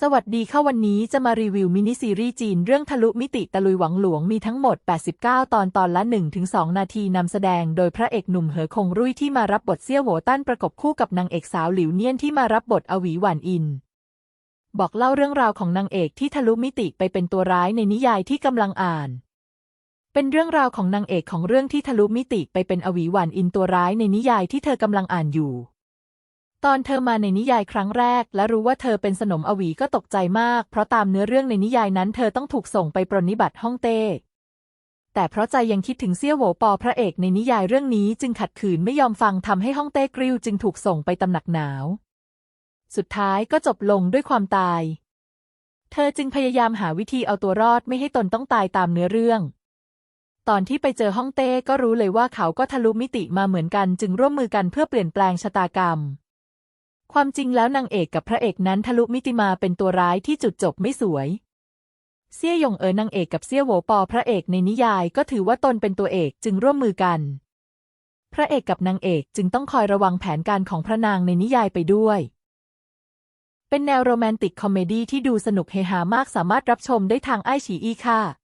สวัสดีค่ะวันนี้จะมารีวิวมินิซีรีส์จีนเรื่องทะลุมิติตะลุยหวังหลวงมีทั้งหมด 89 ตอนตอนละ 1-2 นาทีนำแสดงโดยพระเอกหนุ่มเหอคงรุ่ยที่มารับบทเซี่ยวโหวตั้นประกบคู่กับนางเอกสาวหลิวเนียนที่มารับบทอวีหวานอิน บอกเล่าเรื่องราวของนางเอกที่ทะลุมิติไปเป็นตัวร้ายในนิยายที่กำลังอ่าน เป็นเรื่องราวของนางเอกของเรื่องที่ทะลุมิติไปเป็นอวีหวานอินตัวร้ายในนิยายที่เธอกำลังอ่านอยู่ ตอนเธอมาในนิยายครั้งแรก และรู้ว่าเธอเป็นสนมอวีก็ตกใจมาก เพราะตามเนื้อเรื่องในนิยายนั้นเธอต้องถูกส่งไปปรนนิบัติฮ่องเต้แต่เพราะใจยังคิดถึงเซี่ยวโหวปอพระเอกในนิยายเรื่องนี้จึงขัดขืนไม่ยอมฟังทำให้ฮ่องเต้กริ้วจึงถูกส่งไปตำหนักหนาว สุดท้ายก็จบลงด้วยความตาย เธอจึงพยายามหาวิธีเอาตัวรอดไม่ให้ตนต้องตายตามเนื้อเรื่อง ตอนที่ไปเจอฮ่องเต้ก็รู้เลยว่าเขาก็ทะลุมิติมาเหมือนกันจึงร่วมมือกันเพื่อเปลี่ยนแปลงชะตากรรม ความจริงแล้วนางเอกกับพระเอกนั้นทะลุมิติมาเป็นตัวร้ายที่จุดจบไม่สวย เซี่ยหยงเอ๋อนางเอกกับเซี่ยโหวปอพระเอกในนิยายก็ถือว่าตนเป็นตัวเอกจึงร่วมมือกัน พระเอกกับนางเอกจึงต้องคอยระวังแผนการของพระนางในนิยายไปด้วย เป็นแนวโรแมนติกคอมเมดี้ที่ดูสนุกเฮฮามากสามารถรับชมได้ทางไอฉีอีค่ะ